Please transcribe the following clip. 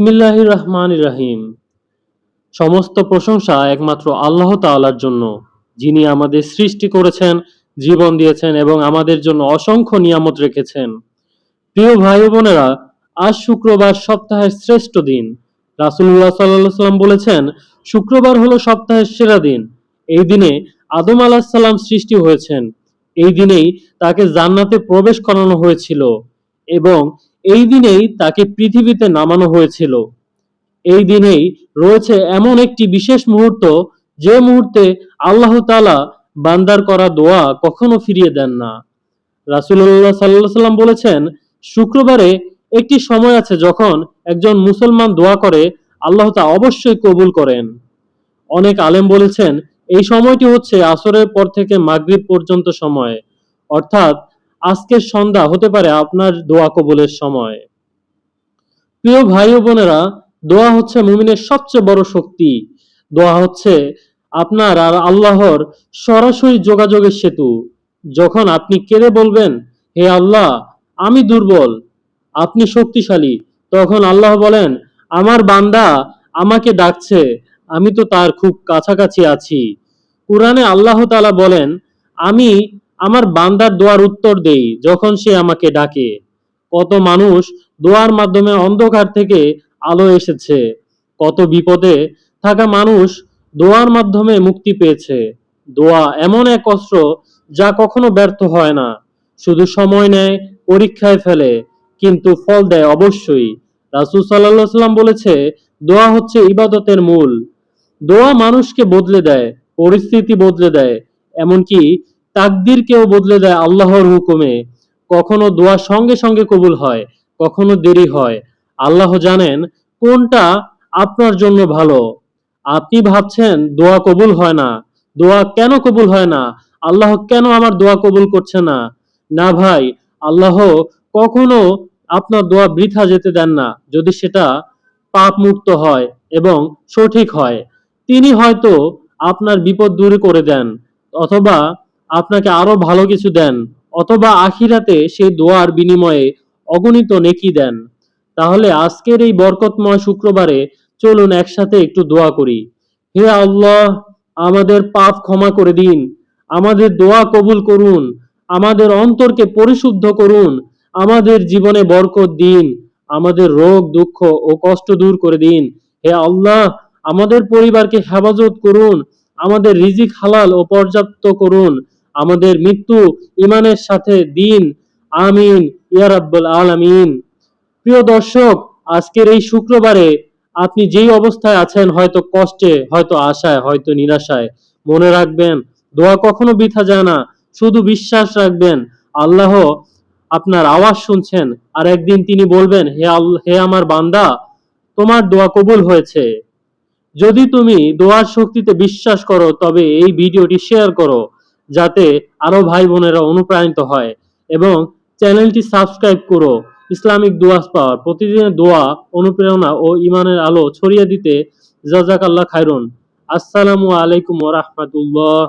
বিসমিল্লাহ রহমান রাহিম। সমস্ত প্রশংসা একমাত্র আল্লাহ তাআলার জন্য, যিনি আমাদের সৃষ্টি করেছেন, জীবন দিয়েছেন এবং আমাদের জন্য অসংখ্য নিয়ামত রেখেছেন। প্রিয় ভাই বোনেরা, আজ শুক্রবার সপ্তাহের শ্রেষ্ঠ দিন। রাসুল্লাহ সাল্লাহ সাল্লাম বলেছেন, শুক্রবার হলো সপ্তাহের সেরা দিন। এই দিনে আদম আলাহ সাল্লাম সৃষ্টি হয়েছেন। এই দিনেই তাকে জান্নাতে প্রবেশ করানো হয়েছিল এবং এই দিনেই তাকে পৃথিবীতে নামানো হয়েছিল। এই দিনেই রয়েছে এমন একটি বিশেষ মুহূর্ত, যে মুহূর্তে আল্লাহ তাআলা বান্দার করা দোয়া কখনো ফিরিয়ে দেন না। রাসূলুল্লাহ সাল্লাল্লাহু সাল্লাম বলেছেন, শুক্রবারে একটি সময় আছে যখন একজন মুসলমান দোয়া করে, আল্লাহ তা অবশ্যই কবুল করেন। অনেক আলেম বলেছেন, এই সময়টি হচ্ছে আসরের পর থেকে মাগরিব পর্যন্ত সময়। অর্থাৎ আজকের সন্ধ্যা হতে পারে আপনার দোয়া কবুলের সময়। প্রিয় ভাই ও বোনেরা, দোয়া হচ্ছে মুমিনের সবচেয়ে বড় শক্তি। দোয়া হচ্ছে আপনার আর আল্লাহর সরাসরি যোগাযোগের সেতু। যখন আপনি কেঁদে বলবেন, হে আল্লাহ, আমি দুর্বল, আপনি শক্তিশালী, তখন আল্লাহ বলেন, আমার বান্দা আমাকে ডাকছে, আমি তো তার খুব কাছাকাছি আছি। কোরআনে আল্লাহ তালা বলেন, আমি আমার বান্দার দোয়ার উত্তর দেই, যখন সে আমাকে ডাকে। কত মানুষ দোয়ার মাধ্যমে অন্ধকার থেকে আলো এসেছে, কত বিপদে থাকা মানুষ দোয়ার মাধ্যমে মুক্তি পেয়েছে। দোয়া এমন এক অস্ত্র যা কখনো ব্যর্থ হয় না, শুধু সময় নেয়, পরীক্ষায় ফেলে, কিন্তু ফল দেয় অবশ্যই। রাসূল সাল্লাল্লাহু সাল্লাম বলেছে, দোয়া হচ্ছে ইবাদতের মূল। দোয়া মানুষকে বদলে দেয়, পরিস্থিতি বদলে দেয়, এমনকি তাকদিরকেও বদলে দেয় আল্লাহর হুকুমে। কখনো দোয়া সঙ্গে সঙ্গে কবুল হয়, কখনো দেরি হয়। আল্লাহ জানেন কোনটা আপনার জন্য ভালো। আপনি ভাবছেন দোয়া কবুল হয় না। দোয়া কেন কবুল হয় না? আল্লাহ কেন আমার দোয়া কবুল করছে না? না ভাই, আল্লাহ কখনো আপনার দোয়া বৃথা যেতে দেন না, যদি সেটা পাপ মুক্ত হয় এবং সঠিক হয়। তিনি হয়তো আপনার বিপদ দূর করে দেন, অথবা আপনাকে আরও ভালো কিছু দেন, অথবা আখিরাতে সেই দোয়ার বিনিময়ে অগণিত নেকি দেন। তাহলে আজকের এই বরকতময় শুক্রবারে চলুন একসাথে একটু দোয়া করি। হে আল্লাহ, আমাদের পাপ ক্ষমা করে দিন, আমাদের দোয়া কবুল করুন, আমাদের অন্তরকে পরিশুদ্ধ করুন, আমাদের জীবনে বরকত দিন, আমাদের রোগ, দুঃখ ও কষ্ট দূর করে দিন। হে আল্লাহ, আমাদের পরিবারকে হেফাজত করুন, আমাদের রিজিক হালাল ও পর্যাপ্ত করুন আমাদের মৃত্যু ইমানের সাথে দিন। আমিন, ইয়া রাব্বুল আলামিন। প্রিয় দর্শক, আজকের এই শুক্রবারে আপনি যেই অবস্থায় আছেন, হয়তো কষ্টে, হয়তো আশায়, হয়তো নিরাশায়, মনে রাখবেন, দোয়া কখনো বৃথা যায় না, শুধু বিশ্বাস রাখবেন, আল্লাহ আপনার আওয়াজ শুনছেন, আর একদিন তিনি বলবেন, হে হে আমার বান্দা, তোমার দোয়া কবুল হয়েছে। যদি তুমি দোয়ার শক্তিতে বিশ্বাস করো, তবে এই ভিডিওটি শেয়ার করো যাতে আরও ভাই বোনেরা অনুপ্রাণিত হয় এবং চ্যানেলটি সাবস্ক্রাইব করো। ইসলামিক দোয়াস পাওয়ার প্রতিদিনের দোয়া, অনুপ্রেরণা ও ইমানের আলো ছড়িয়ে দিতে জাজাক আল্লাহ খায়রুন। আসসালামু আলাইকুম রাহমাতুল্লাহ।